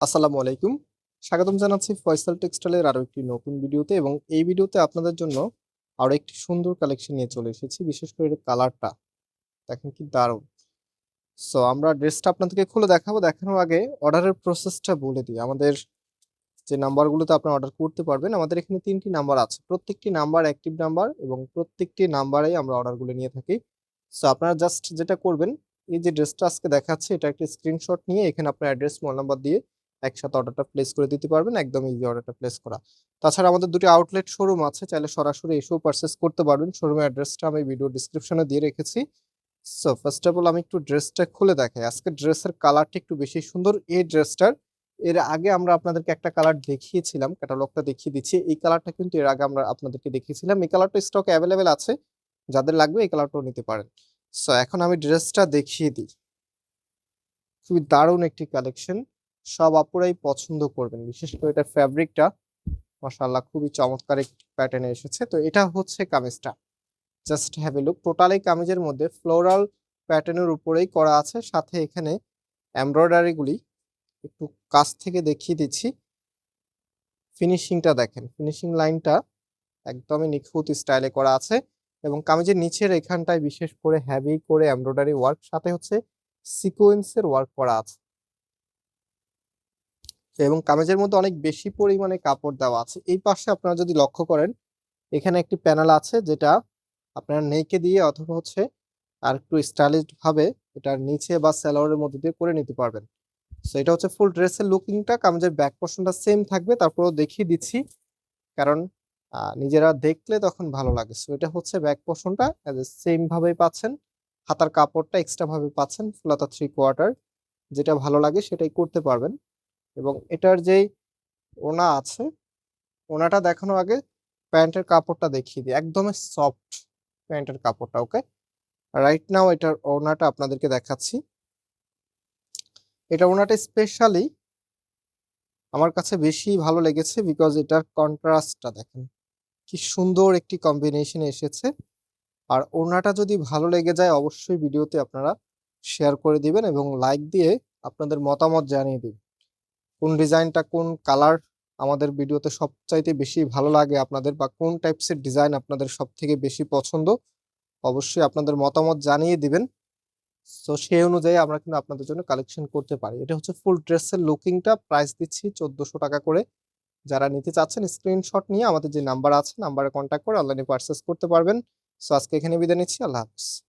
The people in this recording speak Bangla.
আসসালামু আলাইকুম। স্বাগতম জানাচ্ছি ফয়সাল টেক্সটাইলের আরও একটি নতুন ভিডিওতে এবং এই ভিডিওতে আপনাদের জন্য আরও একটি সুন্দর কালেকশন নিয়ে চলে এসেছি, বিশেষ করে এর কালারটা দেখেন কি দারুণ। সো আমরা ড্রেসটা আপনাদেরকে খুলে দেখাবো। দেখানোর আগে অর্ডারের প্রসেসটা বলে দিই। আমাদের যে নাম্বারগুলোতে আপনারা অর্ডার করতে পারবেন, আমাদের এখানে তিনটি নাম্বার আছে। প্রত্যেকটি নাম্বার অ্যাক্টিভ নাম্বার এবং প্রত্যেকটি নাম্বারেই আমরা অর্ডারগুলো নিয়ে থাকি। সো আপনারা জাস্ট যেটা করবেন, এই যে ড্রেসটা আজকে দেখাচ্ছে, এটা একটা স্ক্রিনশট নিয়ে এখানে আপনার অ্যাড্রেস মোবাইল নাম্বার দিয়ে একসাথে অর্ডারটা প্লেস করে দিতে পারবেন, একদম ইজি অর্ডারটা প্লেস করা। তাছাড়া আমাদের দুটি আউটলেট শোরুম আছে, চাইলে সরাসরি এসেও পারচেস করতে পারবেন। শোরুমের অ্যাড্রেসটা আমি ভিডিও ডিসক্রিপশনে দিয়ে রেখেছি। সো ফার্স্ট অফ অল আমি একটু ড্রেসটা খুলে দেখাই। আজকে ড্রেসের কালারটা একটু বেশি সুন্দর। এই ড্রেসটার এর আগে আমরা আপনাদেরকে একটা কালার দেখিয়েছিলাম ক্যাটালগটা দেখিয়ে দিচ্ছি। এই কালারটা কিন্তু এর আগে আমরা আপনাদেরকে দেখিয়েছিলাম। এই কালারটা স্টকে অ্যাভেলেবেল আছে। যাদের লাগবে এই কালারটাও নিতে পারেন। সো এখন আমি ড্রেসটা দেখিয়ে দিই। খুবই দারুণ একটি কালেকশন সব আপুরাই পছন্দ করবেন। বিশেষ করে এটা ফ্যাব্রিকটা মাশাআল্লাহ, খুবই চমৎকার একটি প্যাটার্নে এসেছে। তো এটা হচ্ছে কামিজটা। Just have a look totally কামিজের মধ্যে ফ্লোরাল প্যাটার্নের উপরেই করা আছে। সাথে এখানে এমব্রয়ডারি গুলি একটু কাছ থেকে দেখিয়ে দিচ্ছি। ফিনিশিংটা দেখেন। ফিনিশিং লাইনটা একদমই নিখুঁত স্টাইলে করা আছে এবং কামিজের নিচের এখানটায় বিশেষ করে হ্যাভি করে এমব্রয়ডারি ওয়ার্ক সাথে হচ্ছে সিকোয়েন্সের ওয়ার্ক করা আছে। এবং কামিজের মধ্যে অনেক বেশি পরিমাণে কাপড় দেওয়া আছে। এই পাশে আপনারা যদি লক্ষ্য করেন, এখানে একটি প্যানেল আছে যেটা আপনারা নেকে দিয়ে অথবা হচ্ছে আর একটু স্টাইলিশ ভাবে এটার নিচে বা স্যালোয়ারের মধ্যে দিয়ে করে নিতে পারবেন। সো এটা হচ্ছে ফুল ড্রেসের লুকিংটা, কামিজের ব্যাক পোর্শনটা সেম থাকবে, তারপরেও দেখিয়ে দিচ্ছি। কারণ নিজেরা দেখলে তখন ভালো লাগে। সো এটা হচ্ছে ব্যাক পোর্শনটা সেম ভাবেই পাচ্ছেন। হাতার কাপড়টা এক্সট্রা ভাবে পাচ্ছেন, ফুলাতা থ্রি কোয়ার্টার যেটা ভালো লাগে সেটাই করতে পারবেন। এবং এটার যেই ওনা আছে, ওনাটা দেখানোর আগে প্যান্টের কাপড়টা দেখিয়ে দিই। একদমই সফট প্যান্টের কাপড়টা ওকে রাইট নাও এটার ওনাটা আপনাদেরকে দেখাচ্ছি। এটা ওনাটা স্পেশালি আমার কাছে বেশি ভালো লেগেছে বিকজ এটার কন্ট্রাস্টটা দেখেন, কি সুন্দর একটি কম্বিনেশন এসেছে। আর ওনাটা যদি ভালো লেগে যায় অবশ্যই ভিডিওতে আপনারা শেয়ার করে দিবেন এবং লাইক দিয়ে আপনাদের মতামত জানিয়ে দিবেন। কোন ডিজাইনটা কোন কালার আমাদের ভিডিওতে সবচাইতে বেশি ভালো লাগে আপনাদের বা কোন টাইপসের ডিজাইন আপনাদের সব থেকে বেশি পছন্দ, অবশ্যই আপনাদের মতামত জানিয়ে দিবেন। সো সেই অনুযায়ী আমরা কিন্তু আপনাদের জন্য কালেকশন করতে পারি। এটা হচ্ছে ফুল ড্রেসের লুকিংটা প্রাইস দিচ্ছি চোদ্দশো টাকা করে। যারা নিতে চাচ্ছেন স্ক্রিনশট নিয়ে আমাদের যে নাম্বার আছে নাম্বারে কন্ট্যাক্ট করে অনলাইনে পারচেস করতে পারবেন। সো আজকে এখানে বিদায় নিচ্ছি। আল্লাহ হাফিজ।